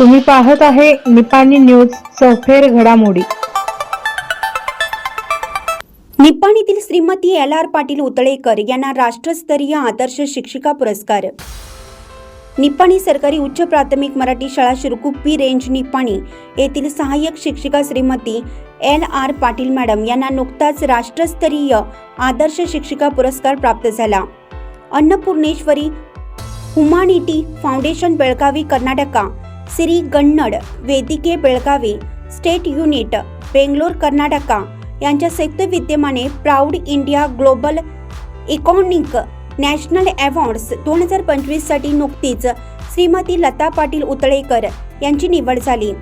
तुम्ही पाहत आहे निपाणी न्यूज चौफेर घडामोडी. निपाणीतील श्रीमती एल आर पाटील उतळेकर यांना राष्ट्रस्तरीय आदर्श शिक्षिका पुरस्कार. निपाणी सरकारी उच्च प्राथमिक मराठी शाळा शिरकुप्पी रेंज निपाणी येथील सहाय्यक शिक्षिका Shrimati L R Patil madam यांना नुकताच राष्ट्रस्तरीय आदर्श शिक्षिका पुरस्कार प्राप्त झाला. Annapoorneshwari humanity foundation Belagavi Karnataka. Shri Gannada Vedike Belagavi state unit Bangalore Karnataka यांच्या संयुक्त विद्यमाने proud India global iconic national awards दोन हजार पंचवीससाठी नुकतीच श्रीमती लता पाटील उतळेकर यांची निवड झाली.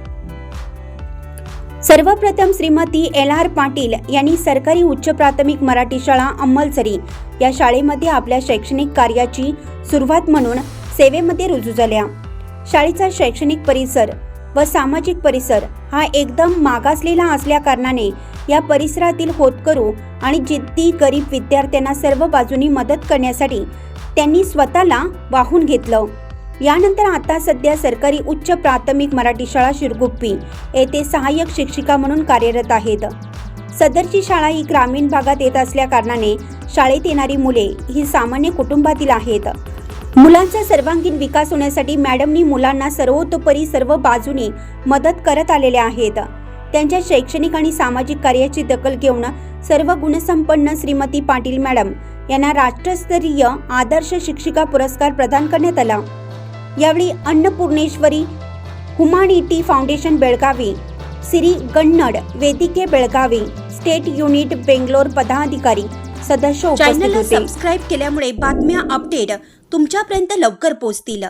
सर्वप्रथम श्रीमती एल आर पाटील यांनी सरकारी उच्च प्राथमिक मराठी शाळा अंमलसरी या शाळेमध्ये आपल्या शैक्षणिक कार्याची सुरुवात म्हणून सेवेमध्ये रुजू झाल्या. शाळेचा शैक्षणिक परिसर व सामाजिक परिसर हा एकदम मागासलेला असल्याकारणाने या परिसरातील होतकरू आणि जिद्दी गरीब विद्यार्थ्यांना सर्व बाजूनी मदत करण्यासाठी त्यांनी स्वतःला वाहून घेतलं. यानंतर आता सध्या सरकारी उच्च प्राथमिक मराठी शाळा शिरगुप्पी येथे सहाय्यक शिक्षिका म्हणून कार्यरत आहेत. सदरची शाळा ही ग्रामीण भागात येत असल्याकारणाने शाळेत येणारी मुले ही सामान्य कुटुंबातील आहेत. मुलांचा सर्वांगीण विकास होण्यासाठी मॅडमनी मुलांना सर्वतोपरी सर्व बाजूनी मदत करत आलेल्या आहेत. त्यांच्या शैक्षणिक आणि सामाजिक कार्याची दखल घेऊन सर्व गुणसंपन्न श्रीमती पाटील मॅडम यांना राष्ट्रस्तरीय आदर्श शिक्षिका पुरस्कार प्रदान करण्यात आला. यावेळी Annapoorneshwari humanity foundation Belagavi Siri Gannada Vedike Belagavi state unit Bangalore पदाधिकारी सदस्य चॅनलला होते. सबस्क्राईब केल्यामुळे बातम्या अपडेट तुमच्यापर्यंत लवकर पोचतील.